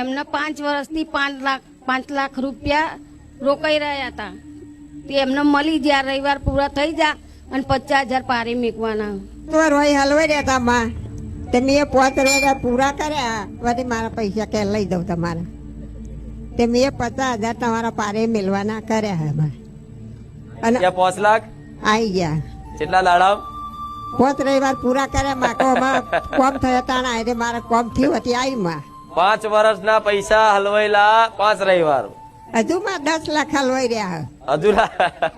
એમને પાંચ વર્ષથી પાંચ લાખ પાંચ લાખ રૂપિયા રોકાઈ રહ્યા હતા. તે એમને મળી ગયા રવિવાર પૂરા થઈ જા અને પચાસ હજાર પારી મૂકવાના. હલવાઈ રહ્યા માં તે મેં પાંચ રૂપિયા પૂરા કર્યા વળી મારા પૈસા કે લઈ દઉં તમારા. તે મેં પચાસ હજાર તમારા પારે મેળવાના કર્યા હે અને પાંચ લાખ? આવી ગયા. કેટલા દાડા પાંચ રવિવાર પૂરા કર્યા માં કોમાં કોમ થયા તાણા એટલે મારા કોમ થયું હતી આવી માં. પાંચ વર્ષના પૈસા હલવાયેલા પાંચ રવિવાર. હજુ માં દસ લાખ હલવાઈ રહ્યા. હજુ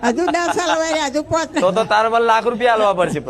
હજુ દસ હલવાઈ રહ્યા હજુ પાંચ. તો તો તારે મને લાખ રૂપિયા હલવા પડશે